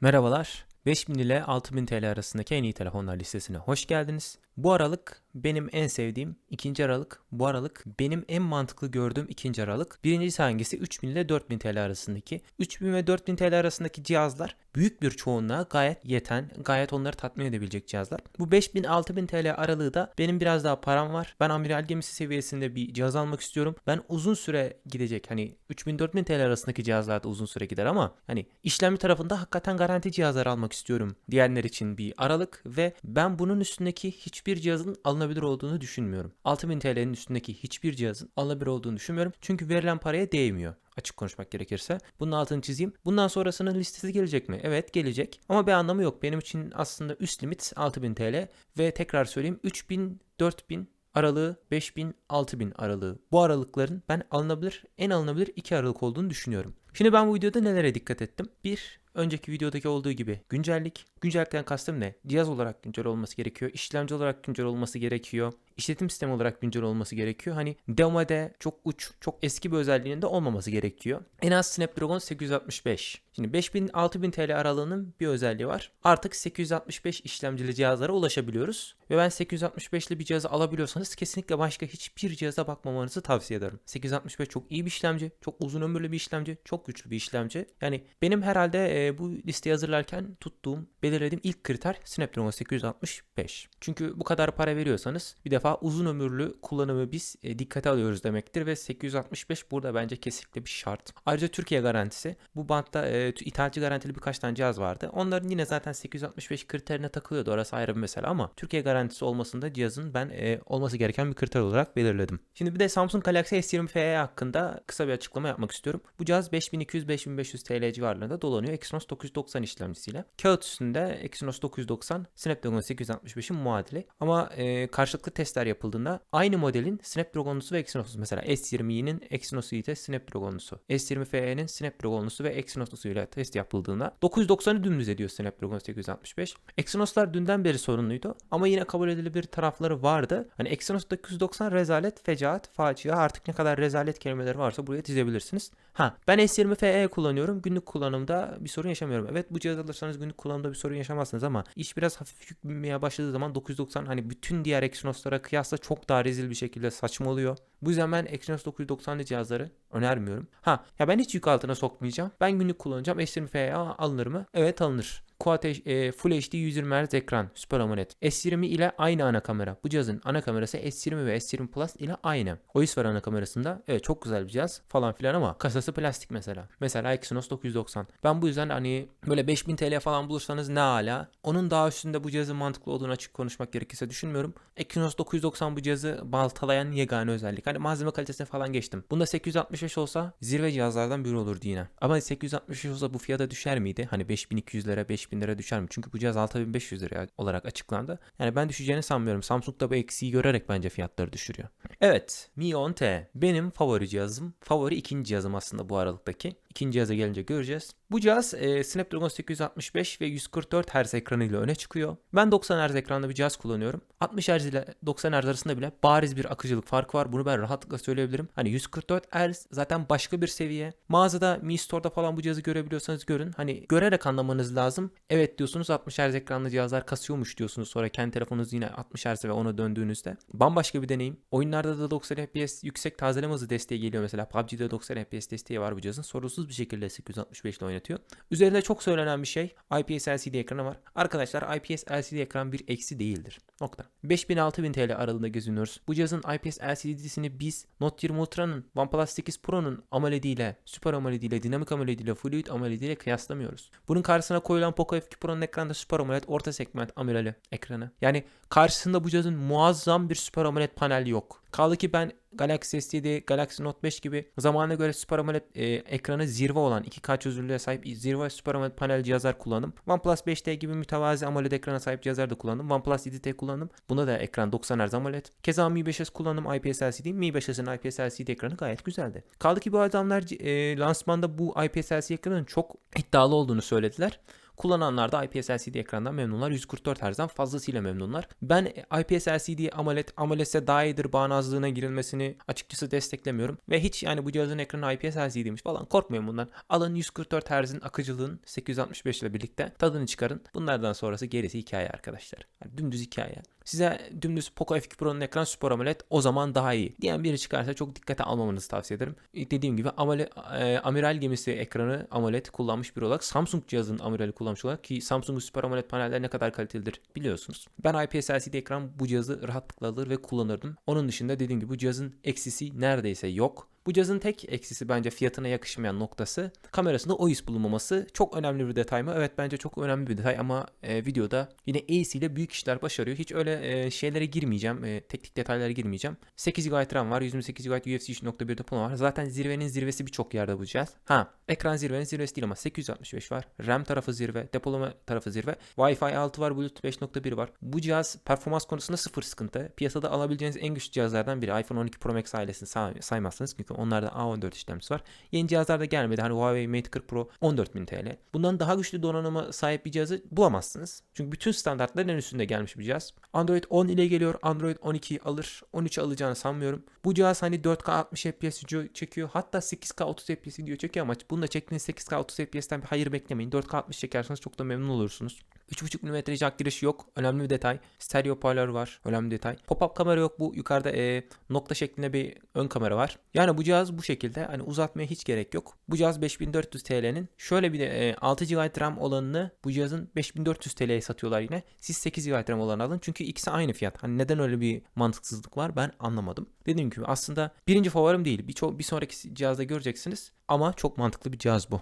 Merhabalar. 5000 ile 6000 TL arasındaki en iyi telefonlar listesine hoş geldiniz. Bu aralık benim en sevdiğim ikinci aralık. Bu aralık benim en mantıklı gördüğüm ikinci aralık. Birincisi hangisi? 3000 ile 4000 TL arasındaki. 3000 ve 4000 TL arasındaki cihazlar büyük bir çoğunluğa gayet yeten, gayet onları tatmin edebilecek cihazlar. Bu 5000-6000 TL aralığı da benim biraz daha param var. Ben amiral gemisi seviyesinde bir cihaz almak istiyorum. Ben uzun süre gidecek hani 3000-4000 TL arasındaki cihazlarda uzun süre gider ama hani işlemci tarafında hakikaten garanti cihazlar almak istiyorum diyenler için bir aralık ve ben bunun üstündeki hiçbir cihazın alınabilir olduğunu düşünmüyorum. 6000 TL'nin üstündeki hiçbir cihazın alınabilir olduğunu düşünmüyorum. Çünkü verilen paraya değmiyor açık konuşmak gerekirse. Bunun altını çizeyim. Bundan sonrasının listesi gelecek mi? Evet gelecek. Ama bir anlamı yok. Benim için aslında üst limit 6000 TL ve tekrar söyleyeyim 3000 4000 aralığı 5000 6000 aralığı. Bu aralıkların ben alınabilir en alınabilir iki aralık olduğunu düşünüyorum. Şimdi ben bu videoda nelere dikkat ettim? Bir, önceki videodaki olduğu gibi güncellik. Güncellikten kastım ne? Cihaz olarak güncel olması gerekiyor. işlemci olarak güncel olması gerekiyor. İşletim sistemi olarak güncel olması gerekiyor. Hani demode çok uç, çok eski bir özelliğinin de olmaması gerekiyor. En az Snapdragon 865. Şimdi 5000-6000 TL aralığının bir özelliği var. Artık 865 işlemcili cihazlara ulaşabiliyoruz. Ve ben 865'li bir cihazı alabiliyorsanız kesinlikle başka hiçbir cihaza bakmamanızı tavsiye ederim. 865 çok iyi bir işlemci, çok uzun ömürlü bir işlemci, çok güçlü bir işlemci. Yani benim herhalde e, bu listeyi hazırlarken tuttuğum, belirlediğim ilk kriter Snapdragon 865. Çünkü bu kadar para veriyorsanız bir defa uzun ömürlü kullanımı biz e, dikkate alıyoruz demektir ve 865 burada bence kesinlikle bir şart. Ayrıca Türkiye garantisi. Bu bantta e, ithalci garantili birkaç tane cihaz vardı. Onların yine zaten 865 kriterine takılıyordu. Orası ayrı bir mesele ama Türkiye garantisi olmasında cihazın ben e, olması gereken bir kriter olarak belirledim. Şimdi bir de Samsung Galaxy S20 FE hakkında kısa bir açıklama yapmak istiyorum. Bu cihaz 5200-5500 TL civarlarında dolanıyor Exynos 990 işlemcisiyle. Kağıt üstünde Exynos 990 Snapdragon 865'in muadili. Ama e, karşılıklı testler yapıldığında aynı modelin Snapdragon'lusu ve Exynos'lusu mesela S20'nin Exynos'u ile Snapdragon'lusu, S20 FE'nin Snapdragon'lusu ve Exynos'lusu ile test yapıldığında 990'ı dümdüz ediyor Snapdragon 865. Exynos'lar dünden beri sorunluydu ama yine kabul edilebilir tarafları vardı. Hani Exynos 990 rezalet, fecaat, facia artık ne kadar rezalet kelimeleri varsa buraya dizebilirsiniz. Ha ben S20 FE kullanıyorum. Günlük kullanımda bir sorun yaşamıyorum. Evet bu cihaz alırsanız günlük kullanımda bir sorun yaşamazsınız ama iş biraz hafif yük binmeye başladığı zaman 990 hani bütün diğer Exynos'lara kıyasla çok daha rezil bir şekilde saçmalıyor. Bu yüzden ben Exynos 990'lı cihazları önermiyorum. Ha ya ben hiç yük altına sokmayacağım. Ben günlük kullanacağım. S20 FE alınır mı? Evet alınır. Quad e, Full HD 120 Hz ekran Super AMOLED. S20 ile aynı ana kamera. Bu cihazın ana kamerası S20 ve S20 Plus ile aynı. OIS var ana kamerasında. Evet çok güzel bir cihaz falan filan ama kasası plastik mesela. Mesela Exynos 990. Ben bu yüzden hani böyle 5000 TL falan bulursanız ne ala. Onun daha üstünde bu cihazın mantıklı olduğunu açık konuşmak gerekirse düşünmüyorum. Exynos 990 bu cihazı baltalayan yegane özellik. Hani malzeme kalitesine falan geçtim. Bunda 865 olsa zirve cihazlardan biri olurdu yine. Ama 865 olsa bu fiyata düşer miydi? Hani 5200'lere 5000 lira düşer mi? Çünkü bu cihaz 6500 lira olarak açıklandı. Yani ben düşeceğini sanmıyorum. Samsung da bu eksiği görerek bence fiyatları düşürüyor. Evet, Mi 10T benim favori cihazım. Favori ikinci cihazım aslında bu aralıktaki. İkinci cihaza gelince göreceğiz. Bu cihaz e, Snapdragon 865 ve 144 Hz ekranıyla öne çıkıyor. Ben 90 Hz ekranlı bir cihaz kullanıyorum. 60 Hz ile 90 Hz arasında bile bariz bir akıcılık farkı var. Bunu ben rahatlıkla söyleyebilirim. Hani 144 Hz zaten başka bir seviye. Mağazada Mi Store'da falan bu cihazı görebiliyorsanız görün. Hani görerek anlamanız lazım. Evet diyorsunuz 60 Hz ekranlı cihazlar kasıyormuş diyorsunuz. Sonra kendi telefonunuz yine 60 Hz ve ona döndüğünüzde. Bambaşka bir deneyim. Oyunlarda da 90 FPS yüksek tazeleme hızı desteği geliyor mesela. PUBG'de 90 FPS desteği var bu cihazın. Sorunsuz bir şekilde 865 ile oynatıyor. Üzerinde çok söylenen bir şey IPS LCD ekranı var. Arkadaşlar IPS LCD ekran bir eksi değildir. Nokta. 5000-6000 TL aralığında geziniyoruz. Bu cihazın IPS LCD'sini biz Note 20 Ultra'nın, OnePlus 8 Pro'nun AMOLED ile, Super AMOLED ile, Dynamic AMOLED ile, Fluid AMOLED ile kıyaslamıyoruz. Bunun karşısına koyulan Poco F2 Pro'nun ekranda Super AMOLED orta segment AMOLED ekranı. Yani karşısında bu cihazın muazzam bir Super AMOLED panel yok. Kaldı ki ben Galaxy S7, Galaxy Note 5 gibi zamanına göre Super AMOLED e, ekranı zirve olan 2K çözünürlüğe sahip zirve Super AMOLED panel cihazlar kullandım. OnePlus 5T gibi mütevazi AMOLED ekrana sahip cihazlar da kullandım. OnePlus 7T kullandım. Bunda da ekran 90 Hz AMOLED. Keza Mi 5S kullandım IPS LCD. Mi 5S'in IPS LCD ekranı gayet güzeldi. Kaldı ki bu adamlar e, lansmanda bu IPS LCD ekranın çok iddialı olduğunu söylediler. Kullananlar da IPS LCD ekrandan memnunlar. 144 Hz'den fazlasıyla memnunlar. Ben IPS LCD AMOLED, AMOLED'se daha iyidir bağnazlığına girilmesini açıkçası desteklemiyorum. Ve hiç yani bu cihazın ekranı IPS LCD'ymiş falan korkmayın bundan. Alın 144 Hz'in akıcılığın 865 ile birlikte tadını çıkarın. Bunlardan sonrası gerisi hikaye arkadaşlar. Yani dümdüz hikaye. Size dümdüz Poco F2 Pro'nun ekran Super AMOLED o zaman daha iyi diyen biri çıkarsa çok dikkate almamanızı tavsiye ederim. Dediğim gibi AMOLED, e, amiral gemisi ekranı AMOLED kullanmış biri olarak Samsung cihazın amirali kullanmış olarak ki Samsung Super AMOLED paneller ne kadar kalitelidir biliyorsunuz. Ben IPS LCD ekran bu cihazı rahatlıkla alır ve kullanırdım. Onun dışında dediğim gibi bu cihazın eksisi neredeyse yok. Bu cihazın tek eksisi bence fiyatına yakışmayan noktası kamerasında OIS bulunmaması. Çok önemli bir detay mı? Evet bence çok önemli bir detay ama e, videoda yine Ace ile büyük işler başarıyor. Hiç öyle e, şeylere girmeyeceğim. E, teknik detaylara girmeyeceğim. 8 GB RAM var. 128 GB UFC 3.1 depolama var. Zaten zirvenin zirvesi birçok yerde bu cihaz. Ha ekran zirvenin zirvesi değil ama 865 var. RAM tarafı zirve. Depolama tarafı zirve. Wi-Fi 6 var. Bluetooth 5.1 var. Bu cihaz performans konusunda sıfır sıkıntı. Piyasada alabileceğiniz en güçlü cihazlardan biri. iPhone 12 Pro Max ailesini say- saymazsınız. Çünkü onlarda A14 işlemcisi var. Yeni cihazlarda gelmedi. Hani Huawei Mate 40 Pro 14.000 TL. Bundan daha güçlü donanıma sahip bir cihazı bulamazsınız. Çünkü bütün standartların en üstünde gelmiş bir cihaz. Android 10 ile geliyor. Android 12 alır. 13 alacağını sanmıyorum. Bu cihaz hani 4K 60 FPS video çekiyor. Hatta 8K 30 FPS video çekiyor ama bununla çektiğiniz 8K 30 FPS'ten bir hayır beklemeyin. 4K 60 çekerseniz çok da memnun olursunuz. 3.5 mm jack girişi yok. Önemli bir detay. Stereo hoparlör var. Önemli bir detay. Pop-up kamera yok. Bu yukarıda e, nokta şeklinde bir ön kamera var. Yani bu cihaz bu şekilde. Hani uzatmaya hiç gerek yok. Bu cihaz 5400 TL'nin. Şöyle bir de e, 6 GB RAM olanını bu cihazın 5400 TL'ye satıyorlar yine. Siz 8 GB RAM olanı alın. Çünkü ikisi aynı fiyat. Hani neden öyle bir mantıksızlık var ben anlamadım. Dediğim gibi aslında birinci favorim değil. Bir, bir sonraki cihazda göreceksiniz. Ama çok mantıklı bir cihaz bu.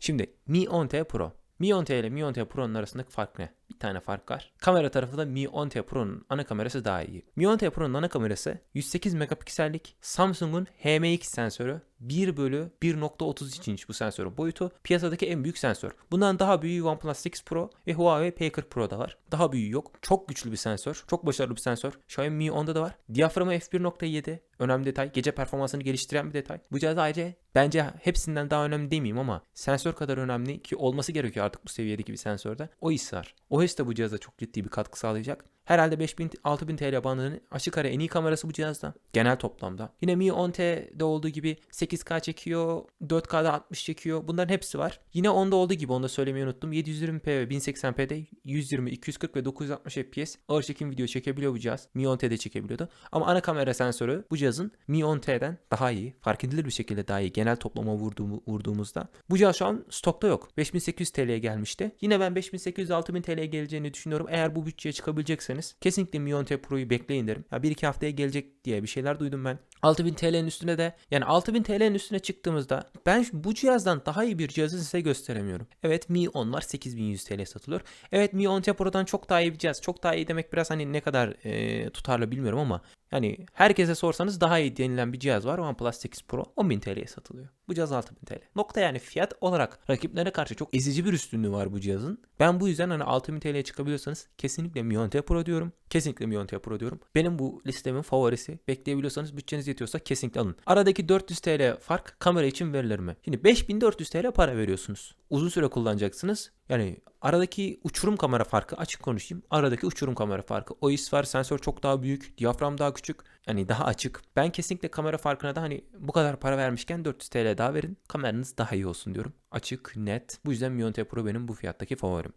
Şimdi Mi 10T Pro. Mi 10T ile Mi 10T Pro'nun arasındaki fark ne? Bir tane fark var. Kamera tarafı da Mi 10T Pro'nun ana kamerası daha iyi. Mi 10T Pro'nun ana kamerası 108 megapiksellik Samsung'un HMX sensörü 1 bölü 1.33 inç bu sensörün boyutu. Piyasadaki en büyük sensör. Bundan daha büyüğü OnePlus 6 Pro ve Huawei P40 Pro'da var. Daha büyüğü yok. Çok güçlü bir sensör. Çok başarılı bir sensör. Xiaomi Mi 10'da da var. Diyaframı f1.7. Önemli detay. Gece performansını geliştiren bir detay. Bu cihaz ayrıca bence hepsinden daha önemli demeyeyim ama sensör kadar önemli ki olması gerekiyor artık bu seviyedeki bir sensörde. OIS var. OIS de bu cihaza çok ciddi bir katkı sağlayacak. Herhalde 5000-6000 TL bandının açık ara en iyi kamerası bu cihazda. Genel toplamda. Yine Mi 10T'de olduğu gibi 8K çekiyor, 4K'da 60 çekiyor. Bunların hepsi var. Yine onda olduğu gibi onu da söylemeyi unuttum. 720p ve 1080p'de 120, 240 ve 960 fps ağır çekim video çekebiliyor bu cihaz. Mi 10T'de çekebiliyordu. Ama ana kamera sensörü bu cihazın Mi 10T'den daha iyi. Fark edilir bir şekilde daha iyi. Genel toplama vurduğum, vurduğumuzda. Bu cihaz şu an stokta yok. 5800 TL'ye gelmişti. Yine ben 5800-6000 TL'ye geleceğini düşünüyorum. Eğer bu bütçeye çıkabilecekseniz kesinlikle Mi 10T Pro'yu bekleyin derim. Ya bir iki haftaya gelecek diye bir şeyler duydum ben. 6000 TL'nin üstüne de yani 6000 TL'nin üstüne çıktığımızda ben bu cihazdan daha iyi bir cihazı size gösteremiyorum. Evet Mi 10 var 8100 TL satılıyor. Evet Mi 10T Pro'dan çok daha iyi bir cihaz. Çok daha iyi demek biraz hani ne kadar e, tutarlı bilmiyorum ama yani herkese sorsanız daha iyi denilen bir cihaz var. OnePlus 8 Pro 10.000 TL'ye satılıyor. Bu cihaz 6000 TL. Nokta yani fiyat olarak rakiplerine karşı çok ezici bir üstünlüğü var bu cihazın. Ben bu yüzden hani 6000 TL'ye çıkabiliyorsanız kesinlikle Mi 10T Pro diyorum. Kesinlikle Mi 10T Pro diyorum. Benim bu listemin favorisi. Bekleyebiliyorsanız bütçeniz yetiyorsa kesinlikle alın. Aradaki 400 TL fark kamera için verilir mi? Şimdi 5400 TL para veriyorsunuz. Uzun süre kullanacaksınız. Yani aradaki uçurum kamera farkı açık konuşayım. Aradaki uçurum kamera farkı. OIS var sensör çok daha büyük. Diyafram daha küçük. Yani daha açık. Ben kesinlikle kamera farkına da hani bu kadar para vermişken 400 TL daha verin. Kameranız daha iyi olsun diyorum. Açık, net. Bu yüzden Mi 10T Pro benim bu fiyattaki favorim.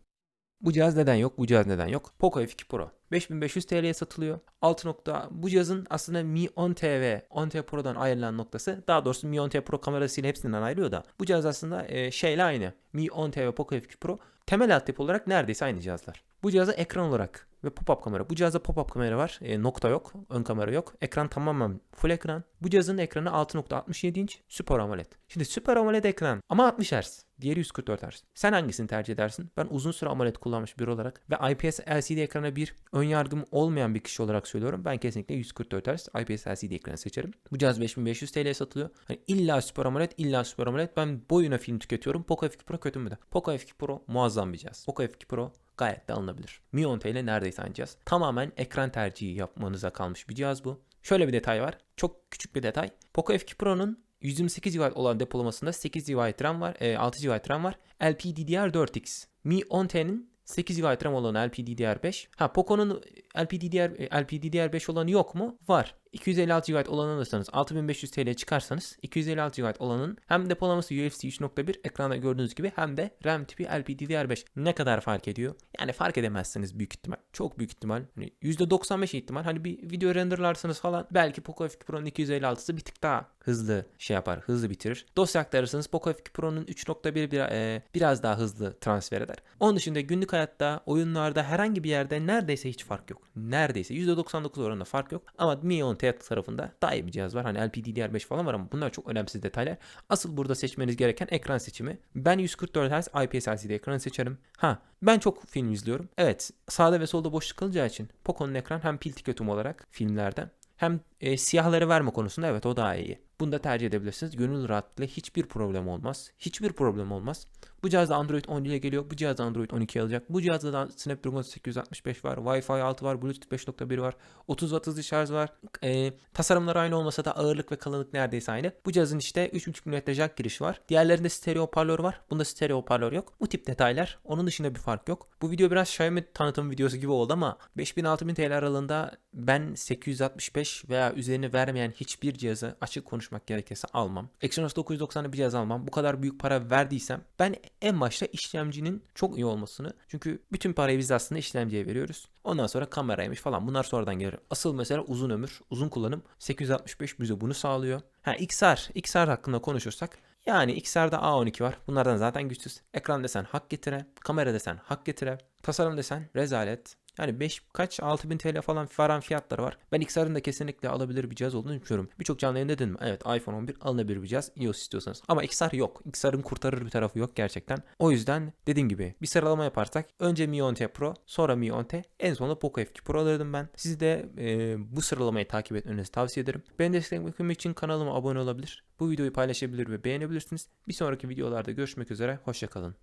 Bu cihaz neden yok? Bu cihaz neden yok? Poco F2 Pro. 5500 TL'ye satılıyor. 6 nokta bu cihazın aslında Mi 10T ve 10T Pro'dan ayrılan noktası daha doğrusu Mi 10T Pro kamerasıyla hepsinden ayrılıyor da bu cihaz aslında e, şeyle aynı. Mi 10T ve Poco F2 Pro temel altyapı olarak neredeyse aynı cihazlar. Bu cihaza ekran olarak ve pop-up kamera. Bu cihazda pop-up kamera var. E, nokta yok. Ön kamera yok. Ekran tamamen full ekran. Bu cihazın ekranı 6.67 inç Super AMOLED. Şimdi Super AMOLED ekran ama 60 Hz. Diğeri 144 Hz. Sen hangisini tercih edersin? Ben uzun süre AMOLED kullanmış biri olarak ve IPS LCD ekrana bir ön yargım olmayan bir kişi olarak söylüyorum. Ben kesinlikle 144 Hz IPS LCD ekranı seçerim. Bu cihaz 5500 TL'ye satılıyor. Hani illa Super AMOLED, illa Super AMOLED. Ben boyuna film tüketiyorum. Poco F2 Pro kötü mü de? Poco F2 Pro muazzam bir cihaz. Poco F2 Pro gayet de alınabilir. Mi 10T ile neredeyse aynı cihaz. Tamamen ekran tercihi yapmanıza kalmış bir cihaz bu. Şöyle bir detay var. Çok küçük bir detay. Poco F2 Pro'nun 128 GB olan depolamasında 8 GB RAM var, e, 6 GB RAM var. LPDDR4X. Mi 10T'nin 8 GB RAM olanı LPDDR5. Ha Poco'nun LPDDR e, LPDDR5 olanı yok mu? Var. 256 GB olanı alırsanız 6500 TL çıkarsanız 256 GB olanın hem depolaması UFC 3.1 ekranda gördüğünüz gibi hem de RAM tipi LPDDR5 ne kadar fark ediyor? Yani fark edemezsiniz büyük ihtimal. Çok büyük ihtimal. Hani %95 ihtimal. Hani bir video renderlarsanız falan belki Poco F2 Pro'nun 256'sı bir tık daha hızlı şey yapar. Hızlı bitirir. Dosya aktarırsanız Poco F2 Pro'nun 3.1 bir, e, biraz daha hızlı transfer eder. Onun dışında günlük hayatta, oyunlarda herhangi bir yerde neredeyse hiç fark yok. Neredeyse %99 oranında fark yok. Ama Mi 10T tarafında daha iyi bir cihaz var. Hani LPDDR5 falan var ama bunlar çok önemsiz detaylar. Asıl burada seçmeniz gereken ekran seçimi. Ben 144 Hz IPS LCD ekranı seçerim. Ha ben çok film izliyorum. Evet sağda ve solda boşluk kalacağı için Poco'nun ekran hem pil tüketimi olarak filmlerden hem e, siyahları verme konusunda evet o daha iyi. Bunu da tercih edebilirsiniz. Gönül rahatlığıyla hiçbir problem olmaz. Hiçbir problem olmaz. Bu cihazda Android 10 ile geliyor. Bu cihazda Android 12 alacak. Bu cihazda da Snapdragon 865 var. Wi-Fi 6 var. Bluetooth 5.1 var. 30 watt hızlı şarj var. E, tasarımlar aynı olmasa da ağırlık ve kalınlık neredeyse aynı. Bu cihazın işte 3.5 mm jack girişi var. Diğerlerinde stereo hoparlör var. Bunda stereo hoparlör yok. Bu tip detaylar. Onun dışında bir fark yok. Bu video biraz Xiaomi tanıtım videosu gibi oldu ama 5000-6000 TL aralığında ben 865 veya üzerini vermeyen hiçbir cihazı açık konuşmak gerekirse almam. Exynos 990'ı bir cihaz almam. Bu kadar büyük para verdiysem ben en başta işlemcinin çok iyi olmasını çünkü bütün parayı biz aslında işlemciye veriyoruz. Ondan sonra kameraymış falan bunlar sonradan gelir. Asıl mesela uzun ömür, uzun kullanım 865 bize bunu sağlıyor. Ha XR, XR hakkında konuşursak yani XR'da A12 var. Bunlardan zaten güçsüz. Ekran desen hak getire, kamera desen hak getire, tasarım desen rezalet. Yani 5 kaç 6000 TL falan varan fiyatları var. Ben XR'ın da kesinlikle alabilir bir cihaz olduğunu düşünüyorum. Birçok canlı yayında dedim. Evet iPhone 11 alınabilir bir cihaz iOS istiyorsanız. Ama XR yok. XR'ın kurtarır bir tarafı yok gerçekten. O yüzden dediğim gibi bir sıralama yaparsak önce Mi 10T Pro sonra Mi 10T en sonunda Poco F2 Pro alırdım ben. Sizi de e, bu sıralamayı takip etmenizi tavsiye ederim. Beni desteklemek için kanalıma abone olabilir. Bu videoyu paylaşabilir ve beğenebilirsiniz. Bir sonraki videolarda görüşmek üzere. Hoşçakalın.